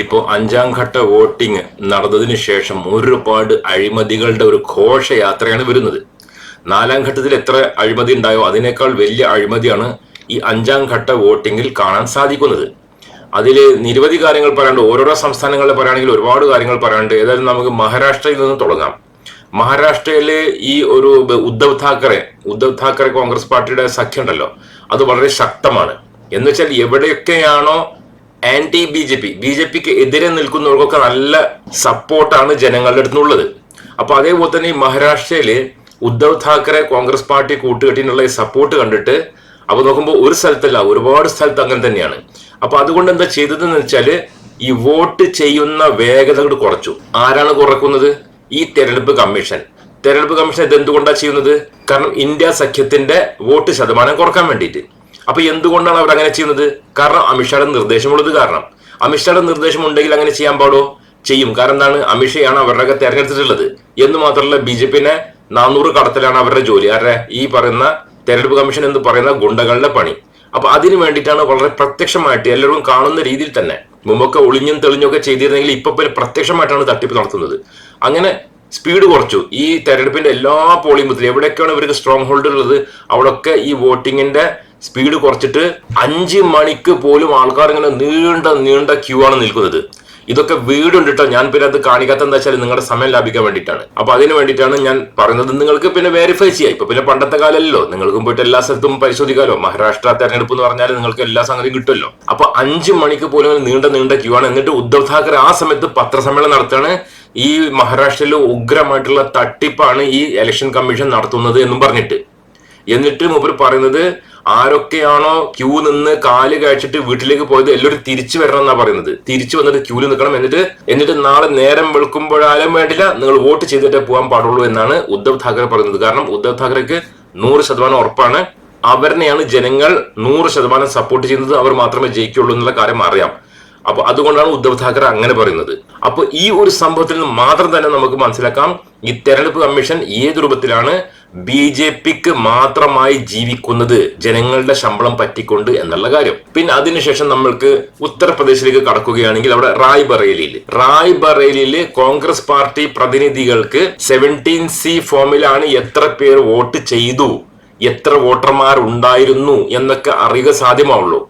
ഇപ്പോൾ അഞ്ചാം ഘട്ട വോട്ടിംഗ് നടന്നതിന് ശേഷം ഒരുപാട് അഴിമതികളുടെ ഒരു ഘോഷയാത്രയാണ് വരുന്നത്. നാലാം ഘട്ടത്തിൽ എത്ര അഴിമതി ഉണ്ടായോ? അതിനേക്കാൾ വലിയ അഴിമതിയാണ് ഈ അഞ്ചാം ഘട്ട വോട്ടിങ്ങിൽ കാണാൻ സാധിക്കുന്നത്. അതിൽ നിരവധി കാര്യങ്ങൾ പറയാണ്ട് ഓരോരോ സംസ്ഥാനങ്ങളിൽ പറയുകയാണെങ്കിൽ ഒരുപാട് കാര്യങ്ങൾ പറയാണ്ട് ഏതായാലും നമുക്ക് മഹാരാഷ്ട്രയിൽ നിന്ന് തുടങ്ങാം. മഹാരാഷ്ട്രയിലെ ഈ ഒരു ഉദ്ധവ് താക്കറെ ഉദ്ധവ് താക്കറെ കോൺഗ്രസ് പാർട്ടിയുടെ സഖ്യം ഉണ്ടല്ലോ അത് വളരെ ശക്തമാണ്. എന്ന് വെച്ചാൽ എവിടെയൊക്കെയാണോ anti B J P B J പിക്ക് എതിരെ നിൽക്കുന്നവർക്കൊക്കെ നല്ല സപ്പോർട്ടാണ് ജനങ്ങളുടെ അടുത്തുള്ളത്. അപ്പൊ അതേപോലെ തന്നെ ഈ മഹാരാഷ്ട്രയിൽ ഉദ്ധവ് താക്കറെ കോൺഗ്രസ് പാർട്ടി കൂട്ടുകെട്ടിനുള്ള ഈ സപ്പോർട്ട് കണ്ടിട്ട് അപ്പൊ നോക്കുമ്പോൾ ഒരു സ്ഥലത്തല്ല ഒരുപാട് സ്ഥലത്ത് അങ്ങനെ തന്നെയാണ്. അപ്പൊ അതുകൊണ്ട് എന്താ ചെയ്തതെന്ന് വെച്ചാൽ ഈ വോട്ട് ചെയ്യുന്ന വേഗതകൾ കുറച്ചു. ആരാണ് കുറക്കുന്നത്? ഈ തെരഞ്ഞെടുപ്പ് കമ്മീഷൻ. തെരഞ്ഞെടുപ്പ് കമ്മീഷൻ ഇത് എന്തുകൊണ്ടാണ് ചെയ്യുന്നത്? കാരണം ഇന്ത്യ സഖ്യത്തിന്റെ വോട്ട് ശതമാനം കുറയ്ക്കാൻ വേണ്ടിയിട്ട്. അപ്പൊ എന്തുകൊണ്ടാണ് അവർ അങ്ങനെ ചെയ്യുന്നത്? കാരണം അമിത്ഷായുടെ നിർദ്ദേശമുള്ളത് കാരണം. അമിത്ഷായുടെ നിർദ്ദേശം ഉണ്ടെങ്കിൽ അങ്ങനെ ചെയ്യാൻ പാടോ ചെയ്യും. കാരണം എന്താണ്? അമിത്ഷയാണ് അവരുടെ തെരഞ്ഞെടുത്തിട്ടുള്ളത്. എന്ന് മാത്രമല്ല ബി ജെ പിന്നെ നാനൂറ് കടത്തിലാണ് അവരുടെ ജോലി. ആരുടെ? ഈ പറയുന്ന തെരഞ്ഞെടുപ്പ് കമ്മീഷൻ എന്ന് പറയുന്ന ഗുണ്ടകളുടെ പണി. അപ്പൊ അതിനു വേണ്ടിയിട്ടാണ് വളരെ പ്രത്യക്ഷമായിട്ട് എല്ലാവരും കാണുന്ന രീതിയിൽ തന്നെ മുമ്പൊക്കെ ഒളിഞ്ഞും തെളിഞ്ഞൊക്കെ ചെയ്തിരുന്നെങ്കിൽ ഇപ്പൊ പിന്നെ പ്രത്യക്ഷമായിട്ടാണ് തട്ടിപ്പ് നടത്തുന്നത്. അങ്ങനെ സ്പീഡ് കുറച്ചു. ഈ തെരഞ്ഞെടുപ്പിന്റെ എല്ലാ പോളിംഗ് ബൂത്തിലും എവിടെയൊക്കെയാണ് ഇവർക്ക് സ്ട്രോങ് ഹോൾഡ് ഉള്ളത്? അവിടെയൊക്കെ ഈ വോട്ടിങ്ങിന്റെ സ്പീഡ് കുറച്ചിട്ട് അഞ്ച് മണിക്ക് പോലും ആൾക്കാർ ഇങ്ങനെ നീണ്ട നീണ്ട ക്യൂ ആണ് നിൽക്കുന്നത്. ഇതൊക്കെ വീടുണ്ട് ഞാൻ പിന്നെ അത് കാണിക്കാത്ത എന്താ വെച്ചാൽ നിങ്ങളുടെ സമയം ലാഭിക്കാൻ വേണ്ടിയിട്ടാണ്. അപ്പൊ അതിന് വേണ്ടിയിട്ടാണ് ഞാൻ പറയുന്നത് നിങ്ങൾക്ക് പിന്നെ വെരിഫൈ ചെയ്യാം. ഇപ്പൊ പിന്നെ പണ്ടത്തെ കാലമല്ലോ നിങ്ങൾക്കും പോയിട്ട് എല്ലാ സ്ഥലത്തും പരിശോധിക്കാമല്ലോ മഹാരാഷ്ട്ര തെരഞ്ഞെടുപ്പ് എന്ന് പറഞ്ഞാൽ നിങ്ങൾക്ക് എല്ലാ സംഗതിയും കിട്ടുമല്ലോ. അപ്പൊ അഞ്ച് മണിക്ക് പോലും നീണ്ട നീണ്ട ക്യൂ ആണ്. എന്നിട്ട് ഉദ്ധവ് താക്കറെ ആ സമയത്ത് പത്രസമ്മേളനം നടത്തുകയാണ്. ഈ മഹാരാഷ്ട്രയിൽ ഉഗ്രമായിട്ടുള്ള തട്ടിപ്പാണ് ഈ ഇലക്ഷൻ കമ്മീഷൻ നടത്തുന്നത് എന്നും പറഞ്ഞിട്ട്. എന്നിട്ട് മൂപ്പർ പറയുന്നത് ആരൊക്കെയാണോ ക്യൂ നിന്ന് കാൽ കഴിച്ചിട്ട് വീട്ടിലേക്ക് പോയത് എല്ലാവരും തിരിച്ചു വരണം എന്നാ പറയുന്നത്. തിരിച്ചു വന്നിട്ട് ക്യൂൽ നിൽക്കണം എന്നിട്ട് എന്നിട്ട് നാളെ നേരം വെളുക്കുമ്പോഴാലും വേണ്ടില്ല നിങ്ങൾ വോട്ട് ചെയ്തിട്ടേ പോകാൻ പാടുള്ളൂ എന്നാണ് ഉദ്ധവ് താക്കറെ പറയുന്നത്. കാരണം ഉദ്ധവ് താക്കറെക്ക് നൂറ് ശതമാനം ഉറപ്പാണ്. അവരിനെയാണ് ജനങ്ങൾ നൂറ് ശതമാനം സപ്പോർട്ട് ചെയ്യുന്നത്. അവർ മാത്രമേ ജയിക്കുള്ളൂ എന്നുള്ള കാര്യം അറിയാം. അപ്പൊ അതുകൊണ്ടാണ് ഉദ്ധവ് താക്കറെ അങ്ങനെ പറയുന്നത്. അപ്പൊ ഈ ഒരു സംഭവത്തിൽ നിന്ന് മാത്രം തന്നെ നമുക്ക് മനസ്സിലാക്കാം. ഈ തെരഞ്ഞെടുപ്പ് കമ്മീഷൻ ഏത് രൂപത്തിലാണ് ബി ജെ പിക്ക് മാത്രമായി ജീവിക്കുന്നത് ജനങ്ങളുടെ ശമ്പളം പറ്റിക്കൊണ്ട് എന്നുള്ള കാര്യം. പിന്നെ അതിനുശേഷം നമ്മൾക്ക് ഉത്തർപ്രദേശിലേക്ക് കടക്കുകയാണെങ്കിൽ അവിടെ റായ് ബറേലിയിൽ റായ് ബറേലിയിൽ കോൺഗ്രസ് പാർട്ടി പ്രതിനിധികൾക്ക് സെവന്റീൻ സി ഫോമിലാണ് എത്ര പേർ വോട്ട് ചെയ്തു എത്ര വോട്ടർമാർ ഉണ്ടായിരുന്നു എന്നൊക്കെ അറിയുക സാധ്യമാവുള്ളൂ.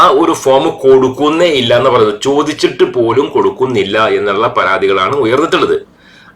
ആ ഒരു ഫോം കൊടുക്കുന്നേ ഇല്ല എന്ന് പറയുന്നത് ചോദിച്ചിട്ട് പോലും കൊടുക്കുന്നില്ല എന്നുള്ള പരാതികളാണ് ഉയർന്നിട്ടുള്ളത്.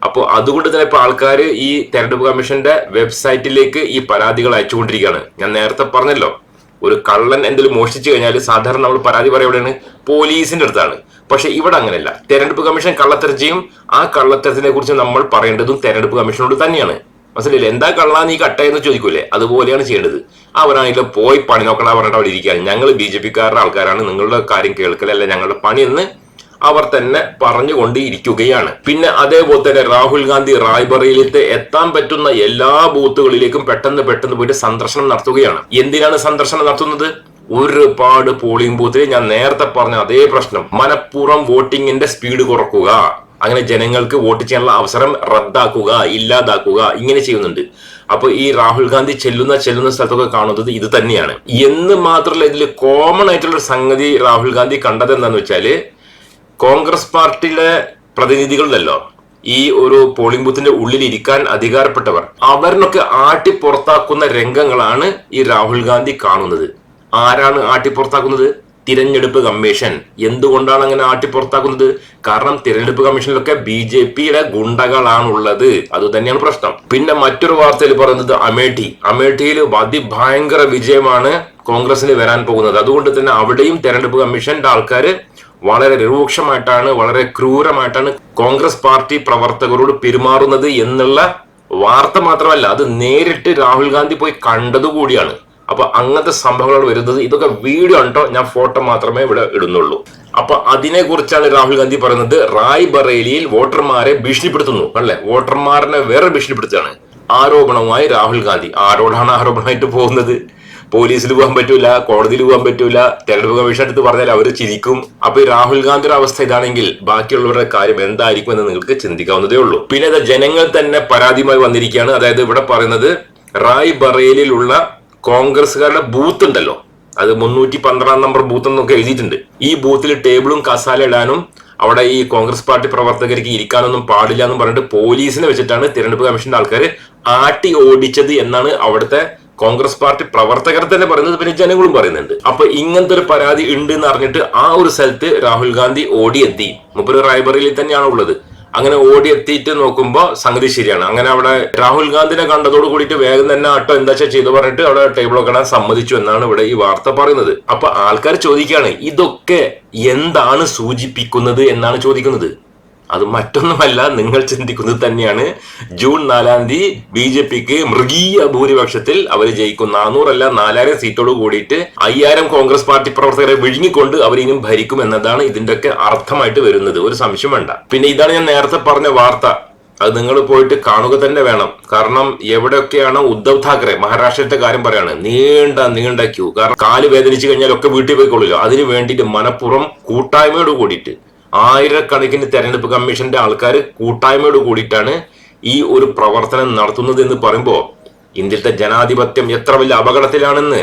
അപ്പോൾ അതുകൊണ്ട് തന്നെ ഇപ്പൊ ആൾക്കാർ ഈ തെരഞ്ഞെടുപ്പ് കമ്മീഷന്റെ വെബ്സൈറ്റിലേക്ക് ഈ പരാതികൾ അയച്ചുകൊണ്ടിരിക്കുകയാണ്. ഞാൻ നേരത്തെ പറഞ്ഞല്ലോ ഒരു കള്ളൻ എന്തെങ്കിലും മോഷ്ടിച്ചു കഴിഞ്ഞാൽ സാധാരണ നമ്മൾ പരാതി പറയുക എവിടെയാണ്? പോലീസിന്റെ അടുത്താണ്. പക്ഷെ ഇവിടെ അങ്ങനെയല്ല. തെരഞ്ഞെടുപ്പ് കമ്മീഷൻ കള്ളത്തരം ആ കള്ളത്തരത്തിനെ കുറിച്ച് നമ്മൾ പറയേണ്ടതും തെരഞ്ഞെടുപ്പ് കമ്മീഷനോട് തന്നെയാണ്. മനസ്സിലായില്ലേ? എന്താ കള്ളാ നീ കട്ടയെന്ന് ചോദിക്കൂലേ? അതുപോലെയാണ് ചെയ്യേണ്ടത്. അവരാണെങ്കിലും പോയി പണി നോക്കണ പറഞ്ഞിട്ട് അവിടെ ഇരിക്കുകയാണ്. ഞങ്ങൾ ബി ജെ പിക്കാരുടെ ആൾക്കാരാണ്. നിങ്ങളുടെ കാര്യം കേൾക്കലല്ല ഞങ്ങളുടെ പണി എന്ന് അവർ തന്നെ പറഞ്ഞു കൊണ്ടിരിക്കുകയാണ് പിന്നെ അതേപോലെ തന്നെ രാഹുൽ ഗാന്ധി റായ്ബറയിലേക്ക് എത്താൻ പറ്റുന്ന എല്ലാ ബൂത്തുകളിലേക്കും പെട്ടെന്ന് പെട്ടെന്ന് പോയിട്ട് സന്ദർശനം നടത്തുകയാണ്. എന്തിനാണ് സന്ദർശനം നടത്തുന്നത്? ഒരുപാട് പോളിംഗ് ബൂത്തിൽ ഞാൻ നേരത്തെ പറഞ്ഞ അതേ പ്രശ്നം. മനഃപൂർവം വോട്ടിങ്ങിന്റെ സ്പീഡ് കുറക്കുക. അങ്ങനെ ജനങ്ങൾക്ക് വോട്ട് ചെയ്യാനുള്ള അവസരം റദ്ദാക്കുക ഇല്ലാതാക്കുക ഇങ്ങനെ ചെയ്യുന്നുണ്ട്. അപ്പൊ ഈ രാഹുൽ ഗാന്ധി ചെല്ലുന്ന ചെല്ലുന്ന സ്ഥലത്തൊക്കെ കാണുന്നത് ഇത് തന്നെയാണ്. എന്ന് മാത്രമല്ല ഇതിൽ കോമൺ ആയിട്ടുള്ള സംഗതി രാഹുൽ ഗാന്ധി കണ്ടത് എന്താണെന്ന് വെച്ചാൽ കോൺഗ്രസ് പാർട്ടിയിലെ പ്രതിനിധികളുണ്ടല്ലോ. ഈ ഒരു പോളിംഗ് ബൂത്തിന്റെ ഉള്ളിൽ ഇരിക്കാൻ അധികാരപ്പെട്ടവർ. അവരിനൊക്കെ ആട്ടി പുറത്താക്കുന്ന രംഗങ്ങളാണ് ഈ രാഹുൽ ഗാന്ധി കാണുന്നത്. ആരാണ് ആട്ടി പുറത്താക്കുന്നത്? തിരഞ്ഞെടുപ്പ് കമ്മീഷൻ. എന്തുകൊണ്ടാണ് അങ്ങനെ ആട്ടി പുറത്താക്കുന്നത്? കാരണം തിരഞ്ഞെടുപ്പ് കമ്മീഷനിലൊക്കെ ബി ജെ പിയുടെ ഗുണ്ടകളാണുള്ളത്. അത് തന്നെയാണ് പ്രശ്നം. പിന്നെ മറ്റൊരു വാർത്തയിൽ പറയുന്നത് അമേഠി. അമേഠിയിൽ അതിഭയങ്കര വിജയമാണ് കോൺഗ്രസിന് വരാൻ പോകുന്നത്. അതുകൊണ്ട് തന്നെ അവിടെയും തെരഞ്ഞെടുപ്പ് കമ്മീഷന്റെ ആൾക്കാർ വളരെ രൂക്ഷമായിട്ടാണ് വളരെ ക്രൂരമായിട്ടാണ് കോൺഗ്രസ് പാർട്ടി പ്രവർത്തകരോട് പെരുമാറുന്നത് എന്നുള്ള വാർത്ത മാത്രമല്ല അത് നേരിട്ട് രാഹുൽ ഗാന്ധി പോയി കണ്ടതുകൂടിയാണ് അപ്പൊ അങ്ങനത്തെ സംഭവങ്ങളാണ് വരുന്നത്. ഇതൊക്കെ വീഡിയോ ഉണ്ടോ ഞാൻ ഫോട്ടോ മാത്രമേ ഇവിടെ ഇടുന്നുള്ളൂ. അപ്പൊ അതിനെ കുറിച്ചാണ് രാഹുൽ ഗാന്ധി പറയുന്നത്. റായ് ബറേലിയിൽ വോട്ടർമാരെ ഭീഷണിപ്പെടുത്തുന്നു. അല്ലെ? വോട്ടർമാരനെ വേറെ ഭീഷണിപ്പെടുത്തുകയാണ്. ആരോപണവുമായി രാഹുൽ ഗാന്ധി. ആരോടാണ് ആരോപണമായിട്ട് പോകുന്നത്? പോലീസിൽ പോകാൻ പറ്റൂല കോടതിയിൽ പോകാൻ പറ്റൂല തെരഞ്ഞെടുപ്പ് കമ്മീഷൻ അടുത്ത് പറഞ്ഞാൽ അവർ ചിരിക്കും. അപ്പൊ ഈ രാഹുൽ ഗാന്ധിയുടെ അവസ്ഥ ഇതാണെങ്കിൽ ബാക്കിയുള്ളവരുടെ കാര്യം എന്തായിരിക്കും എന്ന് നിങ്ങൾക്ക് ചിന്തിക്കാവുന്നതേ ഉള്ളൂ. പിന്നെ അത് ജനങ്ങൾ തന്നെ പരാതിയുമായി വന്നിരിക്കുകയാണ്. അതായത് ഇവിടെ പറയുന്നത് റായ് ബറേലിലുള്ള കോൺഗ്രസ്സുകാരുടെ ബൂത്ത് ഉണ്ടല്ലോ. അത് മുന്നൂറ്റി പന്ത്രണ്ടാം നമ്പർ ബൂത്ത് എന്നൊക്കെ എഴുതിയിട്ടുണ്ട്. ഈ ബൂത്തിൽ ടേബിളും കസാല ഇടാനും അവിടെ ഈ കോൺഗ്രസ് പാർട്ടി പ്രവർത്തകർക്ക് ഇരിക്കാനൊന്നും പാടില്ല എന്ന് പറഞ്ഞിട്ട് പോലീസിനെ വെച്ചിട്ടാണ് തിരഞ്ഞെടുപ്പ് കമ്മീഷന്റെ ആൾക്കാർ ആട്ടി ഓടിച്ചത് എന്നാണ് അവിടുത്തെ കോൺഗ്രസ് പാർട്ടി പ്രവർത്തകർ തന്നെ പറയുന്നത് പിന്നെ ജനങ്ങളും പറയുന്നുണ്ട്. അപ്പൊ ഇങ്ങനത്തെ ഒരു പരാതി ഉണ്ട് എന്ന് അറിഞ്ഞിട്ട് ആ ഒരു സ്ഥലത്ത് രാഹുൽ ഗാന്ധി ഓടിയെത്തി. മുപ്പത് റായ്ബറിയിൽ തന്നെയാണ് ഉള്ളത്. അങ്ങനെ ഓടിയെത്തിയിട്ട് നോക്കുമ്പോൾ സംഗതി ശരിയാണ്. അങ്ങനെ അവിടെ രാഹുൽ ഗാന്ധിനെ കണ്ടതോട് കൂടിയിട്ട് വേഗം തന്നെ ആട്ടോ എന്താ വെച്ചാൽ ചെയ്തു പറഞ്ഞിട്ട് അവിടെ ടേബിൾ ഇടാൻ സമ്മതിച്ചു എന്നാണ് ഇവിടെ ഈ വാർത്ത പറയുന്നത്. അപ്പൊ ആൾക്കാർ ചോദിക്കുകയാണ് ഇതൊക്കെ എന്താണ് സൂചിപ്പിക്കുന്നത് എന്നാണ് ചോദിക്കുന്നത്. അത് മറ്റൊന്നുമല്ല നിങ്ങൾ ചിന്തിക്കുന്നത് തന്നെയാണ്. ജൂൺ നാലാം തീയതി ബി ജെ പിക്ക് മൃഗീയ ഭൂരിപക്ഷത്തിൽ അവർ ജയിക്കും. നാനൂറല്ല നാലായിരം സീറ്റോട് കൂടിയിട്ട് അയ്യായിരം കോൺഗ്രസ് പാർട്ടി പ്രവർത്തകരെ വിഴുങ്ങിക്കൊണ്ട് അവർ ഇനിയും ഭരിക്കും എന്നതാണ് ഇതിന്റെയൊക്കെ അർത്ഥമായിട്ട് വരുന്നത്. ഒരു സംശയം വേണ്ട. പിന്നെ ഇതാണ് ഞാൻ നേരത്തെ പറഞ്ഞ വാർത്ത. അത് നിങ്ങൾ പോയിട്ട് കാണുക തന്നെ വേണം. കാരണം എവിടെയൊക്കെയാണ് ഉദ്ധവ് താക്കറെ മഹാരാഷ്ട്രത്തെ കാര്യം പറയാണ് നീണ്ട നീണ്ട ക്യൂ. കാരണം കാൽ വേദനിച്ചു കഴിഞ്ഞാൽ ഒക്കെ വീട്ടിൽ പോയിക്കൊള്ളില്ല അതിന് വേണ്ടിയിട്ട് മനഃപൂർവം കൂട്ടായ്മയോട് കൂടിയിട്ട്. ആയിരക്കണക്കിന് തെരഞ്ഞെടുപ്പ് കമ്മീഷന്റെ ആൾക്കാർ കൂട്ടായ്മയോട് കൂടിയിട്ടാണ് ഈ ഒരു പ്രവർത്തനം നടത്തുന്നത് എന്ന് പറയുമ്പോൾ ഇന്ത്യത്തെ ജനാധിപത്യം എത്ര വലിയ അപകടത്തിലാണെന്ന്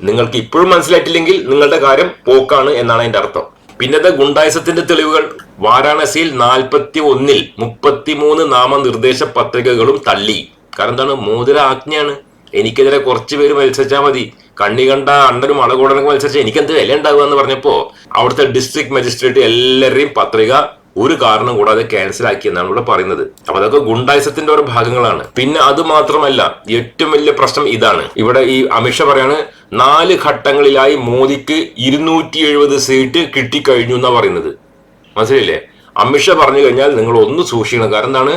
നിങ്ങൾക്ക് ഇപ്പോഴും മനസ്സിലായിട്ടില്ലെങ്കിൽ നിങ്ങളുടെ കാര്യം പോക്കാണ് എന്നാണ് അതിന്റെ അർത്ഥം. പിന്നത്തെ ഗുണ്ടായസത്തിന്റെ തെളിവുകൾ. വാരാണസിയിൽ നാൽപ്പത്തി ഒന്നിൽ മുപ്പത്തിമൂന്ന് നാമനിർദ്ദേശ പത്രികകളും തള്ളി. കാരണം എന്താണ്? മോതിര ആജ്ഞയാണ് എനിക്കെതിരെ കുറച്ച് പേര് മത്സരിച്ചാൽ മതി. കണ്ണി കണ്ട അണ്ടനും അളകൂടനും മത്സരിച്ച് എനിക്ക് എന്ത് വില ഉണ്ടാവുക എന്ന് പറഞ്ഞപ്പോ അവിടുത്തെ ഡിസ്ട്രിക്ട് മജിസ്ട്രേറ്റ് എല്ലാവരെയും പത്രിക ഒരു കാരണം കൂടാതെ ക്യാൻസൽ ആക്കി എന്നാണ് ഇവിടെ പറയുന്നത്. അപ്പൊ അതൊക്കെ ഗുണ്ടായുസത്തിന്റെ ഓരോ ഭാഗങ്ങളാണ്. പിന്നെ അത് മാത്രമല്ല ഏറ്റവും വലിയ പ്രശ്നം ഇതാണ്. ഇവിടെ ഈ അമിത്ഷാ പറയാണ് നാല് ഘട്ടങ്ങളിലായി മോദിക്ക് ഇരുന്നൂറ്റി എഴുപത് സീറ്റ് കിട്ടിക്കഴിഞ്ഞു എന്നാ പറയുന്നത്. മനസ്സിലില്ലേ അമിത്ഷാ പറഞ്ഞു കഴിഞ്ഞാൽ നിങ്ങൾ ഒന്ന് സൂക്ഷിക്കണം. കാരണം എന്താണ്?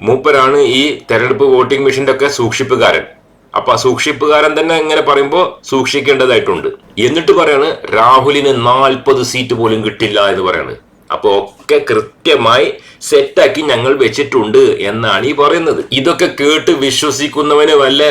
മൂപ്പരാണ് ഈ തെരഞ്ഞെടുപ്പ് വോട്ടിംഗ് മെഷീന്റെ ഒക്കെ സൂക്ഷിപ്പുകാരൻ. അപ്പൊ സൂക്ഷിപ്പുകാരൻ തന്നെ ഇങ്ങനെ പറയുമ്പോൾ സൂക്ഷിക്കേണ്ടതായിട്ടുണ്ട്. എന്നിട്ട് പറയാണ് രാഹുലിന് നാൽപ്പത് സീറ്റ് പോലും കിട്ടില്ല എന്ന് പറയാണ്. അപ്പൊ ഒക്കെ കൃത്യമായി സെറ്റാക്കി ഞങ്ങൾ വെച്ചിട്ടുണ്ട് എന്നാണ് ഈ പറയുന്നത്. ഇതൊക്കെ കേട്ട് വിശ്വസിക്കുന്നവന് വല്ല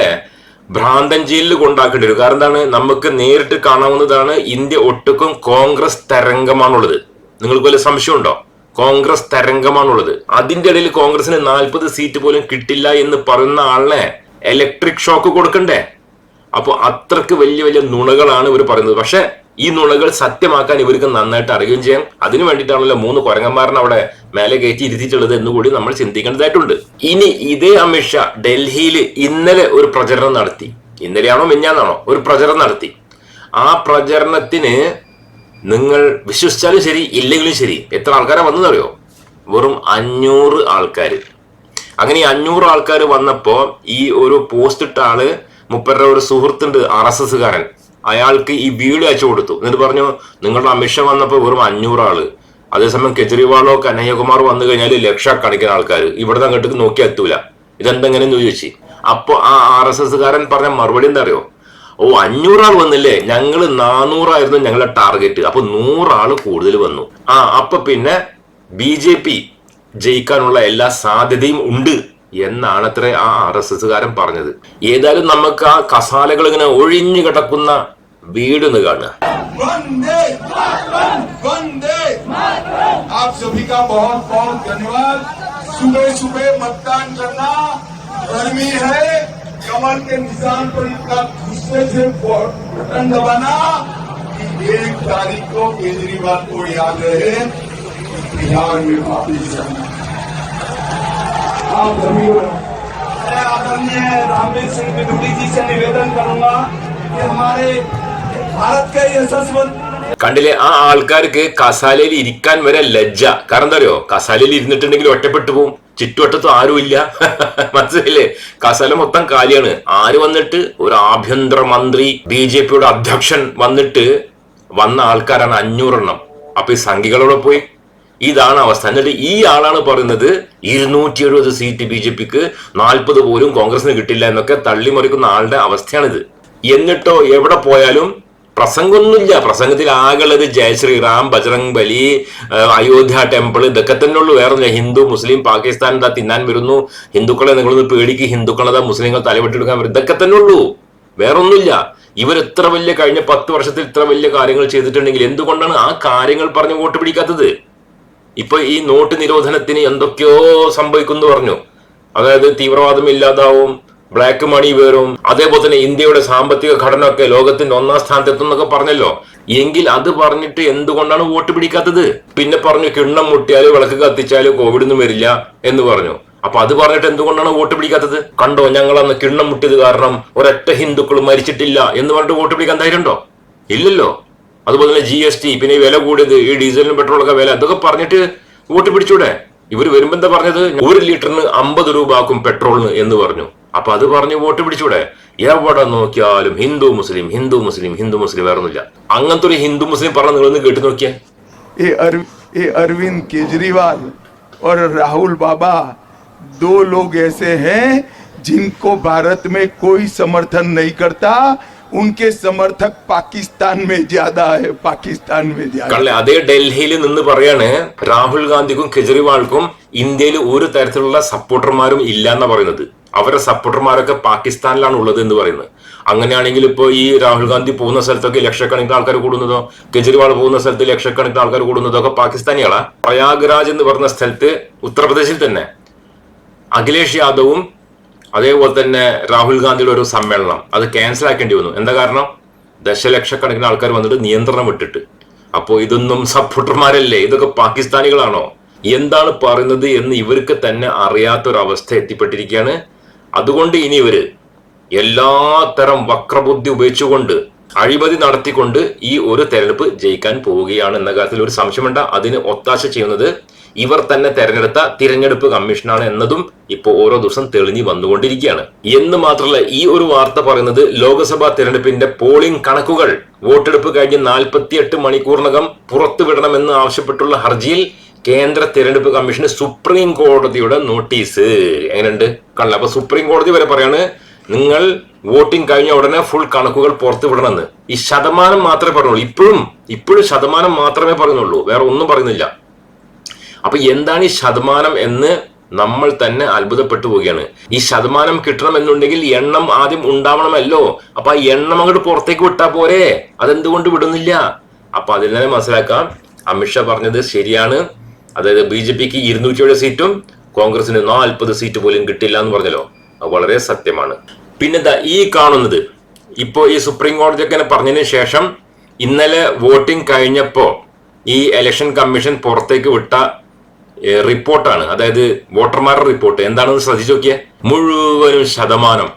ഭ്രാന്തൻ ജയിലിൽ കൊണ്ടാക്കേണ്ടി വരും. കാരണം എന്താണ്? നമുക്ക് നേരിട്ട് കാണാവുന്നതാണ് ഇന്ത്യ ഒട്ടുക്കും കോൺഗ്രസ് തരംഗമാണുള്ളത്. നിങ്ങൾക്ക് വല്ല സംശയമുണ്ടോ കോൺഗ്രസ് തരംഗമാണുള്ളത്. അതിന്റെ ഇടയിൽ കോൺഗ്രസിന് നാൽപ്പത് സീറ്റ് പോലും കിട്ടില്ല എന്ന് പറയുന്ന ആളിനെ ഇലക്ട്രിക് ഷോക്ക് കൊടുക്കണ്ടേ? അപ്പോൾ അത്രയ്ക്ക് വലിയ വലിയ നുണകളാണ് ഇവർ പറയുന്നത്. പക്ഷെ ഈ നുണകൾ സത്യമാക്കാൻ ഇവർക്ക് നന്നായിട്ട് അറിയുകയും ചെയ്യാം. അതിനു വേണ്ടിയിട്ടാണല്ലോ മൂന്ന് കുരങ്ങന്മാരനെ അവിടെ മേലെ കയറ്റി ഇരുത്തിയിട്ടുള്ളത് എന്നുകൂടി നമ്മൾ ചിന്തിക്കേണ്ടതായിട്ടുണ്ട്. ഇനി ഇതേ അമിത്ഷാ ഡൽഹിയിൽ ഇന്നലെ ഒരു പ്രചരണം നടത്തി. ഇന്നലെയാണോ മിഞ്ഞാന്നാണോ? ഒരു പ്രചരണം നടത്തി. ആ പ്രചരണത്തിന് നിങ്ങൾ വിശ്വസിച്ചാലും ശരി ഇല്ലെങ്കിലും ശരി. എത്ര ആൾക്കാരെ വന്നതറിയോ വെറും അഞ്ഞൂറ് ആൾക്കാർ അങ്ങനെ ഈ അഞ്ഞൂറ് ആൾക്കാർ വന്നപ്പോ ഈ ഒരു പോസ്റ്റ് ഇട്ട ആൾ മുപ്പരുടെ ഒരു സുഹൃത്തുണ്ട് ആർ എസ് എസ്സുകാരൻ. അയാൾക്ക് ഈ വീട് അയച്ചു കൊടുത്തു. എന്നിട്ട് പറഞ്ഞു നിങ്ങളുടെ അമിഷ വന്നപ്പോൾ വെറും അഞ്ഞൂറ് ആൾ. അതേസമയം കെജ്രിവാളോ കനയ്യകുമാർ വന്നു കഴിഞ്ഞാൽ ലക്ഷക്കണക്കിന് ആൾക്കാർ ഇവിടുന്ന് അങ്ങോട്ട് നോക്കി എത്തൂല. ഇതെന്തെങ്ങനെയെന്ന് ചോദിച്ചു. അപ്പൊ ആ ആർ എസ് എസ്സുകാരൻ പറഞ്ഞ മറുപടി എന്താ അറിയോ? ഓ അഞ്ഞൂറാൾ വന്നില്ലേ? ഞങ്ങൾ നാനൂറായിരുന്നു ഞങ്ങളുടെ ടാർഗറ്റ്. അപ്പൊ നൂറാൾ കൂടുതൽ വന്നു. ആ അപ്പൊ പിന്നെ ബി ജെ പി ജയിക്കാനുള്ള എല്ലാ സാധ്യതയും ഉണ്ട് എന്നാണ് അത്ര ആ ആർ എസ് എസ്സുകാരൻ പറഞ്ഞത് ഏതായാലും നമുക്ക് ആ കസാലകൾ ഇങ്ങനെ ഒഴിഞ്ഞു കിടക്കുന്ന വീട് ഒന്ന് കാണുക वंदे वंदे आप सभी का बहुत बहुत धन्यवाद सुबह सुबह मतदान करना गर्मी है कमर के निशान पर इतना गुस्से से बटन दबाना कि एक तारीख को केजरीवाल को याद रहे कि बिहार में वापिस जाना आप सभी को मैं आदरणीय रामवीर सिंह बिदुड़ी जी से निवेदन करूंगा कि हमारे भारत के यशस्वी കണ്ടില്ലേ ആ ആൾക്കാർക്ക് കസാലയിൽ ഇരിക്കാൻ വരെ ലജ്ജ കാരണം എന്താ അറിയോ കസാലയിൽ ഇരുന്നിട്ടുണ്ടെങ്കിൽ ഒറ്റപ്പെട്ടു പോവും ചുറ്റുവട്ടത്തും ആരുമില്ല മനസ്സിലായില്ലേ കസാല മൊത്തം കാലിയാണ് ആര് വന്നിട്ട് ഒരു ആഭ്യന്തര മന്ത്രി ബി ജെ പിയുടെ അധ്യക്ഷൻ വന്നിട്ട് വന്ന ആൾക്കാരാണ് അഞ്ഞൂറെണ്ണം അപ്പൊ ഈ സംഘികളോടെ പോയി ഇതാണ് അവസ്ഥ. എന്നിട്ട് ഈ ആളാണ് പറയുന്നത് ഇരുന്നൂറ്റി എഴുപത് സീറ്റ് ബി ജെ പിക്ക് നാൽപ്പത് പോലും കോൺഗ്രസിന് കിട്ടില്ല എന്നൊക്കെ തള്ളിമറിക്കുന്ന ആളുടെ അവസ്ഥയാണിത്. എന്നിട്ടോ എവിടെ പോയാലും പ്രസംഗമൊന്നുമില്ല. പ്രസംഗത്തിൽ ആകെയുള്ളത് ജയശ്രീറാം ബജറംഗ് ബലി അയോധ്യ ടെമ്പിൾ ഇതൊക്കെ തന്നെ ഉള്ളൂ. വേറെ. ഹിന്ദു മുസ്ലിം പാകിസ്ഥാൻ എന്താ തിന്നാൻ വരുന്നു. ഹിന്ദുക്കളെ നിങ്ങളൊന്ന് പേടിക്ക്. ഹിന്ദുക്കളെ മുസ്ലിങ്ങൾ തലവെട്ടെടുക്കാൻ വരും. ഇതൊക്കെ തന്നെ ഉള്ളൂ. വേറൊന്നുമില്ല ഇവർ എത്ര വലിയ കഴിഞ്ഞ പത്ത് വർഷത്തിൽ ഇത്ര വലിയ കാര്യങ്ങൾ ചെയ്തിട്ടുണ്ടെങ്കിൽ എന്തുകൊണ്ടാണ് ആ കാര്യങ്ങൾ പറഞ്ഞ് വോട്ട് പിടിക്കാത്തത്? ഇപ്പൊ ഈ നോട്ട് നിരോധനത്തിന് എന്തൊക്കെയോ സംഭവിക്കുന്നു പറഞ്ഞു. അതായത് തീവ്രവാദം ഇല്ലാതാവും ബ്ലാക്ക് മണി വേറും അതേപോലെ തന്നെ ഇന്ത്യയുടെ സാമ്പത്തിക ഘടന ഒക്കെ ലോകത്തിന്റെ ഒന്നാം സ്ഥാനത്തെത്തും എന്നൊക്കെ പറഞ്ഞല്ലോ. എങ്കിൽ അത് പറഞ്ഞിട്ട് എന്തുകൊണ്ടാണ് വോട്ട് പിടിക്കാത്തത്? പിന്നെ പറഞ്ഞു കിണ്ണം മുട്ടിയാൽ വിളക്ക് കത്തിച്ചാൽ കോവിഡ് ഒന്നും വരില്ല എന്ന് പറഞ്ഞു. അപ്പൊ അത് പറഞ്ഞിട്ട് എന്തുകൊണ്ടാണ് വോട്ട് പിടിക്കാത്തത്? കണ്ടോ ഞങ്ങൾ അന്ന് കിണ്ണം മുട്ടിയത് കാരണം ഒരൊറ്റ ഹിന്ദുക്കൾ മരിച്ചിട്ടില്ല എന്ന് പറഞ്ഞിട്ട് വോട്ട് പിടിക്കാൻ ധൈര്യമുണ്ടോ? ഇല്ലല്ലോ. അതുപോലെ തന്നെ ജി എസ് ടി പിന്നെ ഈ വില കൂടിയത് ഈ ഡീസലിനും പെട്രോളൊക്കെ വില ഇതൊക്കെ പറഞ്ഞിട്ട് വോട്ട് പിടിച്ചൂടെ ഇവർ വരുമ്പോ എന്താ പറഞ്ഞത് ഒരു ലിറ്ററിന് അമ്പത് രൂപ ആക്കും പെട്രോളിന് എന്ന് പറഞ്ഞു അപ്പൊ അത് പറഞ്ഞ് വോട്ട് പിടിച്ചൂടെ എവിടെ നോക്കിയാലും ഹിന്ദു മുസ്ലിം ഹിന്ദു മുസ്ലിം ഹിന്ദു മുസ്ലിം വേറെ ഒന്നുമില്ല അങ്ങനത്തെ ഒരു ഹിന്ദു മുസ്ലിം പറഞ്ഞ നിങ്ങളൊന്ന് കേട്ടു നോക്കിയേ ये अर, ये अरविंद केजरीवाल और राहुल बाबा दो लोग ऐसे हैं जिनको भारत में कोई समर्थन नहीं करता ഉൻകെ സമർത്ഥക് പാകിസ്ഥാൻ മേ ജാദാ ഹെ പാകിസ്ഥാൻ മേ ജാദാ കള്ളെ അതേ ഡൽഹിയിൽ നിന്ന് പറയാണ് രാഹുൽ ഗാന്ധിക്കും കെജ്രിവാൾക്കും ഇന്ത്യയിൽ ഒരു തരത്തിലുള്ള സപ്പോർട്ടർമാരും ഇല്ല എന്നാ പറയുന്നത്. അവരെ സപ്പോർട്ടർമാരൊക്കെ പാകിസ്ഥാനിലാണ് ഉള്ളത് എന്ന് പറയുന്നത്. അങ്ങനെയാണെങ്കിൽ ഇപ്പോൾ ഈ രാഹുൽ ഗാന്ധി പോകുന്ന സ്ഥലത്തൊക്കെ ലക്ഷക്കണക്കിന് ആൾക്കാർ കൂടുന്നതോ കെജ്രിവാൾ പോകുന്ന സ്ഥലത്ത് ലക്ഷക്കണക്കിന് ആൾക്കാർ കൂടുന്നതോ ഒക്കെ പാകിസ്ഥാനികളാ. പ്രയാഗ്രാജ് എന്ന് പറഞ്ഞ സ്ഥലത്ത് ഉത്തർപ്രദേശിൽ തന്നെ അഖിലേഷ് യാദവും അതേപോലെ തന്നെ രാഹുൽ ഗാന്ധിയുടെ ഒരു സമ്മേളനം. അത് ക്യാൻസൽ ആക്കേണ്ടി വന്നു. എന്താ കാരണം? ദശലക്ഷക്കണക്കിന് ആൾക്കാർ വന്നിട്ട് നിയന്ത്രണം വിട്ടിട്ട്. അപ്പോൾ ഇതൊന്നും സപ്പോർട്ടർമാരല്ലേ? ഇതൊക്കെ പാകിസ്ഥാനികളാണോ? എന്താണ് പറയുന്നത് എന്ന് ഇവർക്ക് തന്നെ അറിയാത്ത ഒരു അവസ്ഥ എത്തിപ്പെട്ടിരിക്കുകയാണ്. അതുകൊണ്ട് ഇനി ഇവർ എല്ലാത്തരം വക്രബുദ്ധി ഉപയോഗിച്ചുകൊണ്ട് അഴിമതി നടത്തിക്കൊണ്ട് ഈ ഒരു തെരഞ്ഞെടുപ്പ് ജയിക്കാൻ പോവുകയാണ് എന്ന കാര്യത്തിൽ ഒരു സംശയമുണ്ട. അതിന് ഒത്താശ ചെയ്യുന്നത് ഇവർ തന്നെ തെരഞ്ഞെടുത്ത തിരഞ്ഞെടുപ്പ് കമ്മീഷനാണ് എന്നതും ഇപ്പോൾ ഓരോ ദിവസം തെളിഞ്ഞു വന്നുകൊണ്ടിരിക്കുകയാണ്. എന്ന് മാത്രമല്ല ഈ ഒരു വാർത്ത പറയുന്നത് ലോക്സഭാ തെരഞ്ഞെടുപ്പിന്റെ പോളിംഗ് കണക്കുകൾ. വോട്ടെടുപ്പ് കഴിഞ്ഞ് നാൽപ്പത്തിയെട്ട് മണിക്കൂറിനകം പുറത്തുവിടണമെന്ന് ആവശ്യപ്പെട്ടുള്ള ഹർജിയിൽ കേന്ദ്ര തിരഞ്ഞെടുപ്പ് കമ്മീഷന് സുപ്രീം കോടതിയുടെ നോട്ടീസ്. എങ്ങനെയുണ്ട്? കള്ള അപ്പൊ സുപ്രീം കോടതി വരെ പറയാണ് നിങ്ങൾ വോട്ടിംഗ് കഴിഞ്ഞ ഉടനെ ഫുൾ കണക്കുകൾ പുറത്തു വിടണമെന്ന് ഈ ശതമാനം മാത്രമേ പറഞ്ഞുള്ളൂ. ഇപ്പോഴും ഇപ്പോഴും ശതമാനം മാത്രമേ പറയുന്നുള്ളൂ വേറെ ഒന്നും പറയുന്നില്ല. അപ്പൊ എന്താണ് ഈ ശതമാനം എന്ന് നമ്മൾ തന്നെ അത്ഭുതപ്പെട്ടു പോവുകയാണ്. ഈ ശതമാനം കിട്ടണം എന്നുണ്ടെങ്കിൽ എണ്ണം ആദ്യം ഉണ്ടാവണമല്ലോ. അപ്പൊ ആ എണ്ണം അങ്ങോട്ട് പുറത്തേക്ക് വിട്ടാ പോരെ. അതെന്തുകൊണ്ട് വിടുന്നില്ല? അപ്പൊ അതിൽ തന്നെ മനസ്സിലാക്കാം. അമിത്ഷാ പറഞ്ഞത് ശരിയാണ്. അതായത് ബി ജെ പിക്ക് ഇരുന്നൂറ്റിയേഴ് സീറ്റും കോൺഗ്രസിന് നാൽപ്പത് സീറ്റ് പോലും കിട്ടില്ല എന്ന് പറഞ്ഞല്ലോ. അത് വളരെ സത്യമാണ്. പിന്നെന്താ ഈ കാണുന്നത്? ഇപ്പോ ഈ സുപ്രീം കോടതി കോടതിയൊക്കെ പറഞ്ഞതിന് ശേഷം ഇന്നലെ വോട്ടിംഗ് കഴിഞ്ഞപ്പോ ഈ ഇലക്ഷൻ കമ്മീഷൻ പുറത്തേക്ക് വിട്ട റിപ്പോർട്ടാണ്. അതായത് വോട്ടർമാരുടെ റിപ്പോർട്ട്. എന്താണെന്ന് ശ്രദ്ധിച്ചു നോക്കിയ. മുഴുവനും ശതമാനം.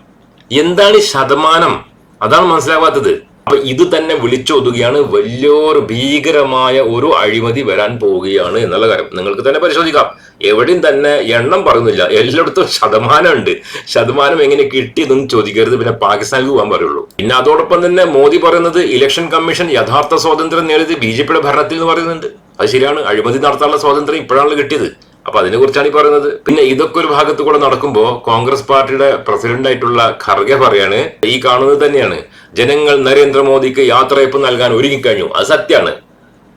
എന്താണ് ശതമാനം? അതാണ് മനസ്സിലാവാത്തത്. അപ്പൊ ഇത് തന്നെ വിളിച്ചൊതുകയാണ്. വലിയൊരു ഭീകരമായ ഒരു അഴിമതി വരാൻ പോവുകയാണ് എന്നുള്ള കാര്യം. നിങ്ങൾക്ക് തന്നെ പരിശോധിക്കാം. എവിടെയും തന്നെ എണ്ണം പറയുന്നില്ല. എല്ലായിടത്തും ശതമാനം ഉണ്ട് ശതമാനം എങ്ങനെ കിട്ടിയതെന്ന് ചോദിക്കരുത്. പിന്നെ പാകിസ്ഥാനിൽ പോകാൻ പറയുള്ളൂ. പിന്നെ അതോടൊപ്പം തന്നെ മോദി പറയുന്നത് ഇലക്ഷൻ കമ്മീഷൻ യഥാർത്ഥ സ്വാതന്ത്ര്യം നേടിയത് ബി ഭരണത്തിൽ എന്ന് പറയുന്നുണ്ട്. അത് ശരിയാണ്. അഴിമതി നടത്താനുള്ള സ്വാതന്ത്ര്യം ഇപ്പോഴാണ് കിട്ടിയത്. അപ്പൊ അതിനെ കുറിച്ചാണ് ഈ പറയുന്നത്. പിന്നെ ഇതൊക്കെ ഒരു ഭാഗത്ത് കൂടെ നടക്കുമ്പോൾ കോൺഗ്രസ് പാർട്ടിയുടെ പ്രസിഡന്റ് ആയിട്ടുള്ള ഖർഗെ പറയാണ് ഈ കാണുന്നത് തന്നെയാണ്. ജനങ്ങൾ നരേന്ദ്രമോദിക്ക് യാത്രയപ്പ് നൽകാൻ ഒരുങ്ങിക്കഴിഞ്ഞു. അത് സത്യമാണ്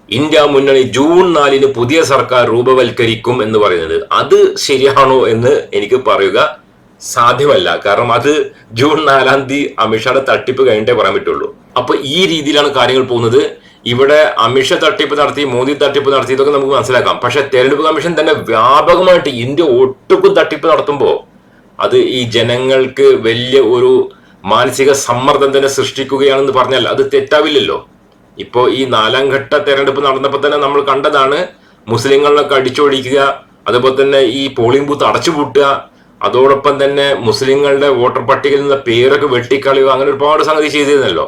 ഇന്ത്യ മുന്നണി ജൂൺ നാലിന് പുതിയ സർക്കാർ രൂപവൽക്കരിക്കും എന്ന് പറയുന്നത്. അത് ശരിയാണോ എന്ന് എനിക്ക് പറയുക സാധ്യമല്ല. കാരണം അത് ജൂൺ നാലാം തീയതി അമിത്ഷായുടെ തട്ടിപ്പ് കഴിഞ്ഞിട്ടേ പറയാൻ പറ്റുള്ളൂ. അപ്പൊ ഈ രീതിയിലാണ് കാര്യങ്ങൾ പോകുന്നത്. ഇവിടെ അമിഷ തട്ടിപ്പ് നടത്തി മോദി തട്ടിപ്പ് നടത്തി ഇതൊക്കെ നമുക്ക് മനസ്സിലാക്കാം. പക്ഷെ തെരഞ്ഞെടുപ്പ് കമ്മീഷൻ തന്നെ വ്യാപകമായിട്ട് ഇന്ത്യ ഒട്ടുക്കും തട്ടിപ്പ് നടത്തുമ്പോൾ അത് ഈ ജനങ്ങൾക്ക് വലിയ ഒരു മാനസിക സമ്മർദ്ദം തന്നെ സൃഷ്ടിക്കുകയാണെന്ന് പറഞ്ഞാൽ അത് തെറ്റാവില്ലല്ലോ. ഇപ്പോൾ ഈ നാലാം ഘട്ട തെരഞ്ഞെടുപ്പ് നടന്നപ്പോൾ തന്നെ നമ്മൾ കണ്ടതാണ് മുസ്ലിങ്ങളിലൊക്കെ അടിച്ചൊഴിക്കുക അതുപോലെ തന്നെ ഈ പോളിംഗ് ബൂത്ത് അടച്ചുപൂട്ടുക അതോടൊപ്പം തന്നെ മുസ്ലിങ്ങളുടെ വോട്ടർ പട്ടികയിൽ നിന്ന് പേരൊക്കെ വെട്ടിക്കളയുക അങ്ങനെ ഒരുപാട് സംഗതി ചെയ്തിരുന്നല്ലോ.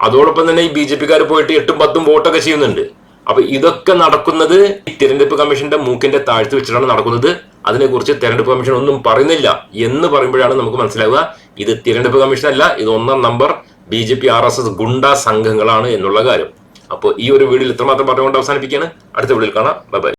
അതോടൊപ്പം തന്നെ ഈ ബി ജെ പിക്കാർ പോയിട്ട് എട്ടും പത്തും വോട്ടൊക്കെ ചെയ്യുന്നുണ്ട്. അപ്പൊ ഇതൊക്കെ നടക്കുന്നത് തിരഞ്ഞെടുപ്പ് കമ്മീഷന്റെ മൂക്കിന്റെ താഴ്ത്ത് വെച്ചിട്ടാണ് നടക്കുന്നത്. അതിനെക്കുറിച്ച് തിരഞ്ഞെടുപ്പ് കമ്മീഷൻ ഒന്നും പറയുന്നില്ല എന്ന് പറയുമ്പോഴാണ് നമുക്ക് മനസ്സിലാവുക. ഇത് തിരഞ്ഞെടുപ്പ് കമ്മീഷൻ അല്ല ഇത് ഒന്നാം number B J P R S S ഗുണ്ട സംഘങ്ങളാണ് എന്നുള്ള കാര്യം. അപ്പോൾ ഈ ഒരു വീഡിയോയിൽ ഇത്രമാത്രം പറഞ്ഞുകൊണ്ട് അവസാനിപ്പിക്കുകയാണ്. അടുത്ത വീഡിയോയിൽ കാണാം. ബൈ.